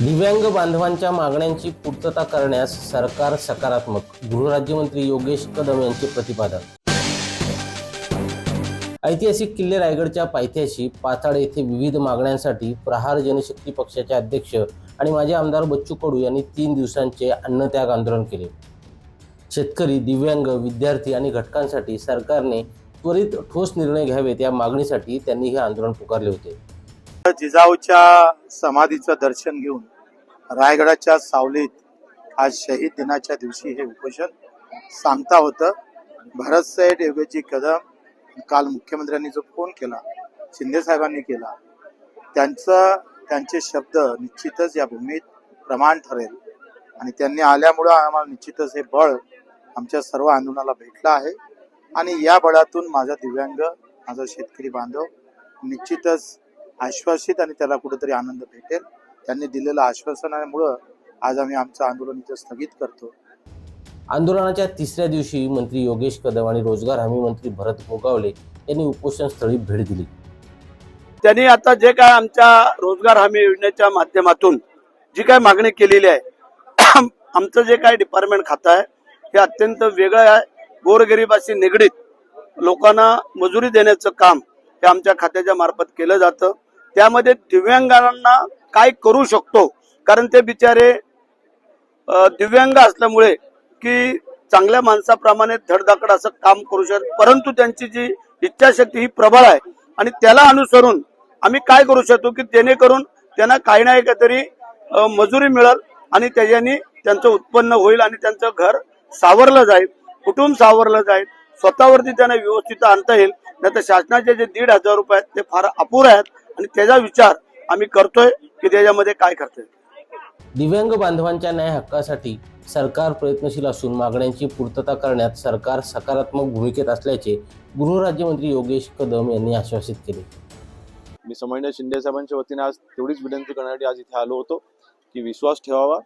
दिव्यांग बांधवांच्या मागण्यांची पूर्तता करण्यास सरकार सकारात्मक गृहराज्यमंत्री योगेश कदम यांचे प्रतिपादन. ऐतिहासिक किल्ले रायगडच्या पायथ्याशी पाताळ येथे विविध मागण्यांसाठी प्रहार जनशक्ती पक्षाचे अध्यक्ष आणि माजी आमदार बच्चू कडू यांनी तीन दिवसांचे अन्नत्याग आंदोलन केले. शेतकरी दिव्यांग विद्यार्थी आणि घटकांसाठी सरकारने त्वरित ठोस निर्णय घ्यावेत या मागणीसाठी त्यांनी हे आंदोलन पुकारले होते. जिजाऊच्या समाधीचं दर्शन घेऊन रायगडाच्या सावलीत आज शहीद दिनाच्या दिवशी हे उपोषण सांगता होतं. भरत साहेब योगेजी कदम काल मुख्यमंत्र्यांनी जो फोन केला शिंदे साहेबांनी केला त्यांचं त्यांचे शब्द निश्चितच या भूमीत प्रमाण ठरेल. आणि त्यांनी आल्यामुळं आम्हाला निश्चितच हे बळ आमच्या सर्व आंदोलनाला भेटलं आहे. आणि या बळातून माझा दिव्यांग माझा शेतकरी बांधव निश्चितच आश्वासित आणि त्याला कुठेतरी आनंद भेटेल. त्यांनी दिलेलं आश्वासनामुळं आज आम्ही आमचं आंदोलन इथं स्थगित करतो. आंदोलनाच्या तिसऱ्या दिवशी मंत्री योगेश कदम आणि रोजगार हमी मंत्री भरत गोगावले यांनी उपोषणस्थळी भेट दिली. त्यांनी आता जे काय आमच्या रोजगार हमी योजनेच्या माध्यमातून जी काय मागणी केलेली आहे आमचं जे काय डिपार्टमेंट खातं आहे हे अत्यंत वेगळं आहे. गोरगरिबाशी निगडीत लोकांना मजुरी देण्याचं काम हे आमच्या खात्याच्या मार्फत केलं जातं. त्यामध्ये दिव्यांगांना काय करू शकतो? कारण ते बिचारे दिव्यांग असल्यामुळे की चांगल्या माणसाप्रमाणे धडधाकड असं काम करू शकत परंतु त्यांची जी इच्छाशक्ती ही प्रबळ आहे. आणि त्याला अनुसरून आम्ही काय करू शकतो की जेणेकरून त्यांना काही नाही काहीतरी मजुरी मिळेल आणि त्याच्याने त्यांचं उत्पन्न होईल आणि त्यांचं घर सावरलं जाईल कुटुंब सावरलं जाईल स्वतःवरती त्यांना व्यवस्थित आणता येईल. नाही तर शासनाचे जे दीड हजार रुपये आहेत ते फार अपुरे आहेत. आणि त्याचा विचार आम्ही करतोय की त्याच्यामध्ये काय करतोय. दिव्यांग बांधवांच्या न्याय हक्कासाठी सरकार प्रयत्नशील असून मागण्यांची पूर्तता करण्यात सरकार सकारात्मक भूमिकेत असल्याचे गृहराज्यमंत्री योगेश कदम यांनी आश्वासित केले. मी समन्वय शिंदे साहेबांच्या वतीने आज तेवढीच विनंती करण्यासाठी आज इथे आलो होतो की विश्वास ठेवावा.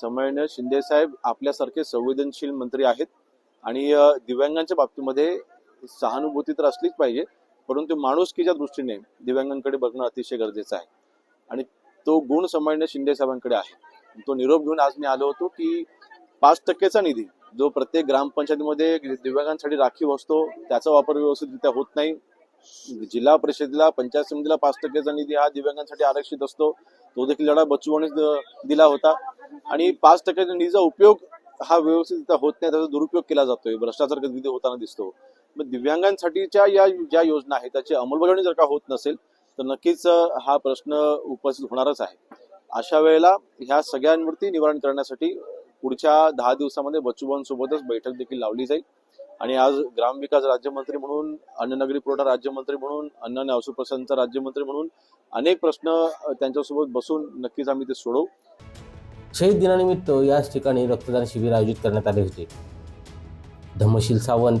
समन्वय शिंदे साहेब आपल्यासारखे संवेदनशील मंत्री आहेत आणि दिव्यांगांच्या बाबतीमध्ये सहानुभूती तर असलीच पाहिजे परंतु माणुसकीच्या दृष्टीने दिव्यांगांकडे बघणं अतिशय गरजेचं आहे. आणि तो गुण समन्वय शिंदे साहेबांकडे आहे. तो निरोप घेऊन आज मी आलो होतो की पाच टक्केचा निधी जो प्रत्येक ग्रामपंचायतीमध्ये दिव्यांगांसाठी राखीव असतो त्याचा वापर व्यवस्थितरित्या होत नाही. जिल्हा परिषदेला पंचायत समितीला पाच टक्केचा निधी हा दिव्यांगांसाठी आरक्षित असतो. तो देखील लढा बच्चूवानीच दिला होता. आणि पाच टक्क्याच्या निधीचा उपयोग हा व्यवस्थित होत नाही त्याचा दुरुपयोग केला जातोय. भ्रष्टाचार कधी होताना दिसतो. मग दिव्यांगांसाठीच्या या ज्या योजना आहेत त्याची अंमलबजावणी जर का होत नसेल तर नक्कीच हा प्रश्न उपस्थित होणारच आहे. अशा वेळेला ह्या सगळ्यांवरती निवारण करण्यासाठी पुढच्या दहा दिवसामध्ये बच्चूभाऊंसोबतच बैठक देखील लावली जाईल. आणि आज ग्रामविकास राज्यमंत्री म्हणून अन्ननगरी पुरवठा राज्यमंत्री म्हणून अन्न आणि औषध राज्यमंत्री म्हणून अनेक प्रश्न त्यांच्यासोबत बसून नक्कीच आम्ही ते सोडवू. शहीद दिनानिमित्त याच ठिकाणी रक्तदान शिबिर आयोजित करण्यात आले होते. धम्मशील सावंत